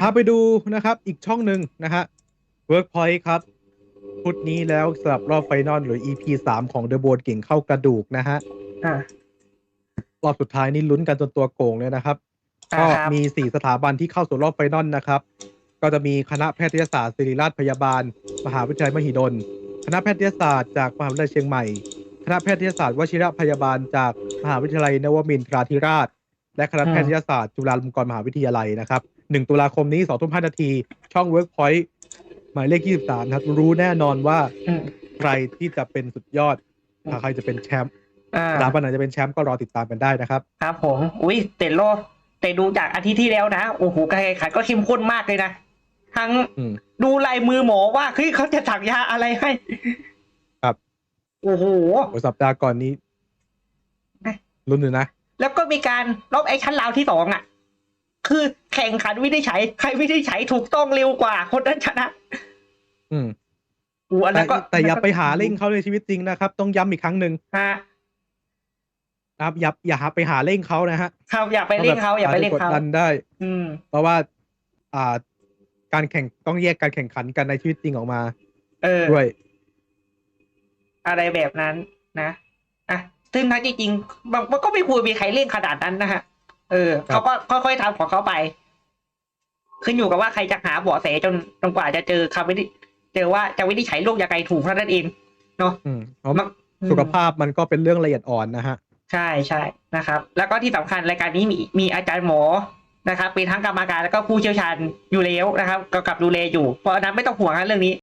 พาไปดูนะครับอีกช่องหนึ่งนะฮะ Workpoint ครับพุธนี้แล้วสำหรับรอบไฟนอลหรือ EP สามของ The Board เก่งเข้ากระดูกนะฮะ อ่ารอบสุดท้ายนี่ลุ้นกันจนตัวโก่งเลยนะครับอ่าก็ครับ มีสี่สถาบันที่เข้าสู่รอบไฟนอลนะครับ ก็จะมีคณะแพทยศาสตร์ศิริราชพยาบาล มหาวิทยาลัยมหิดล คณะแพทยศาสตร์จากมหาวิทยาลัยเชียงใหม่ คณะแพทยศาสตร์วชิรพยาบาลจากมหาวิทยาลัยนวมินทราธิราช และคณะแพทยศาสตร์จุฬาลงกรณ์มหาวิทยาลัยนะครับ หนึ่งตุลาคมนี้สองทุ่มห้านาที ช่อง Workpoint หมายเลขยี่สิบสามครับ รู้แน่นอนว่าอืม ใครที่จะเป็นสุดยอดใครจะเป็นแชมป์อ่าสถาบันไหนจะเป็นแชมป์ก็รอติดตามกันได้นะครับ ครับผม อุ้ยแต่รอบแต่ดูจากอาทิตย์ที่แล้วนะ โอ้โหการแข่งขันก็เข้มข้นมากเลยนะ ทั้งอืม ดูลายมือหมอว่า เฮ้ยเขาจะสั่งยาอะไรให้ครับ โอ้โห โอ้สัปดาห์ก่อนนี้นะ ลุ้นอยู่นะ แล้วก็มีการรอบแอคชั่นราวที่สองอะ คือแข่งขันวินิจฉัยใครวินิจฉัยถูกต้องเร็วกว่า คนนั้นชนะ อืมอู้อันแต่นั้นก็แต่อย่าไปหาเร่งเขาในชีวิตจริงนะครับ ต้องย้ำอีกครั้งหนึ่งฮะนะครับอย่าอย่าหาไปหาเร่งเขานะฮะครับอย่าไปเร่งเขาอย่าไปเร่งจจะกดเขาดันได้ อืม เพราะว่า อ่า การแข่งต้องแยกการแข่งขันกันในชีวิตจริงออกมาเออ ด้วย อะไรแบบนั้นนะ อะ ซึ่งทั้งจริงๆมันมันก็ไม่ควรมีใครเร่งขนาดนั้นนะฮะ เออครับเขาก็ค่อยๆทำของเขาไป ขึ้นอยู่กับว่าใครจะหาเบาะแสจนจนกว่าจะเจอคำวินิเจอว่าจะวินิจฉัยโรคยังไงถูกเท่านั้นเองเนาะอืมเพราะมันสุขภาพมันก็เป็นเรื่องละเอียดอ่อนนะฮะ ใช่ใช่นะครับ แล้วก็ที่สำคัญรายการนี้มีมีอาจารย์หมอนะครับเป็นทั้งกรรมการแล้วก็ผู้เชี่ยวชาญอยู่แล้วนะครับกำกับดูแลอยู่ เพราะฉะนั้นไม่ต้องห่วงนะเรื่องนี้